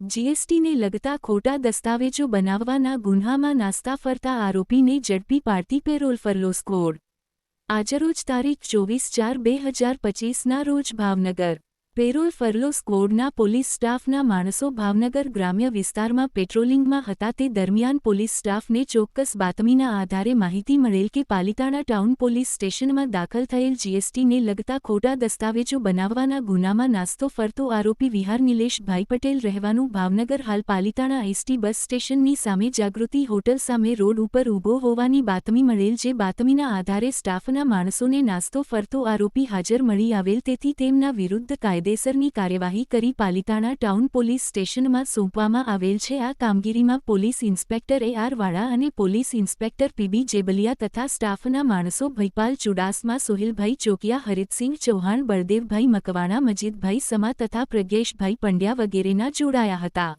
જીએસટીને લગતા ખોટા દસ્તાવેજો બનાવવાના ગુન્હામાં નાસ્તા ફરતા આરોપીને ઝડપી પાડતી પેરોલ ફરલો સ્કોડ. આજરોજ તારીખ ચોવીસ ચાર બે હજાર પચીસના રોજ ભાવનગર. પેરોલ ફરલો સ્કવોડના પોલીસ સ્ટાફના માણસો ભાવનગર ગ્રામ્ય વિસ્તારમાં પેટ્રોલિંગમાં હતા તે દરમિયાન પોલીસ સ્ટાફને ચોક્કસ બાતમીના આધારે માહિતી મળેલ કે પાલિતાણા ટાઉન પોલીસ સ્ટેશનમાં દાખલ થયેલ જીએસટીને લગતા ખોટા દસ્તાવેજો બનાવવાના ગુનામાં નાસ્તો ફરતો આરોપી વિહાર નિલેશભાઈ પટેલ રહેવાનું ભાવનગર હાલ પાલિતાણા એસટી બસ સ્ટેશનની સામે જાગૃતિ હોટલ સામે રોડ ઉપર ઊભો હોવાની બાતમી મળેલ જે બાતમીના આધારે સ્ટાફના માણસોને નાસ્તો ફરતો આરોપી હાજર મળી આવેલ તેથી તેમના વિરુદ્ધ કાયદેસરની કાર્યવાહી કરી પાલિતાણા ટાઉન પોલીસ સ્ટેશનમાં સોંપવામાં આવેલ છે. આ કામગીરીમાં પોલીસ ઇન્સ્પેક્ટર એ આર વાળા અને પોલીસ ઇન્સ્પેક્ટર પીબી જેબલિયા તથા સ્ટાફના માણસો ભૈપાલ ચુડાસમા સોહિલભાઈ ચોકિયા, હરિતસિંહ ચૌહાણ, બળદેવભાઈ મકવાણા, મજીદભાઈ સમા તથા પ્રજ્ઞેશભાઈ પંડ્યા વગેરેના જોડાયા હતા.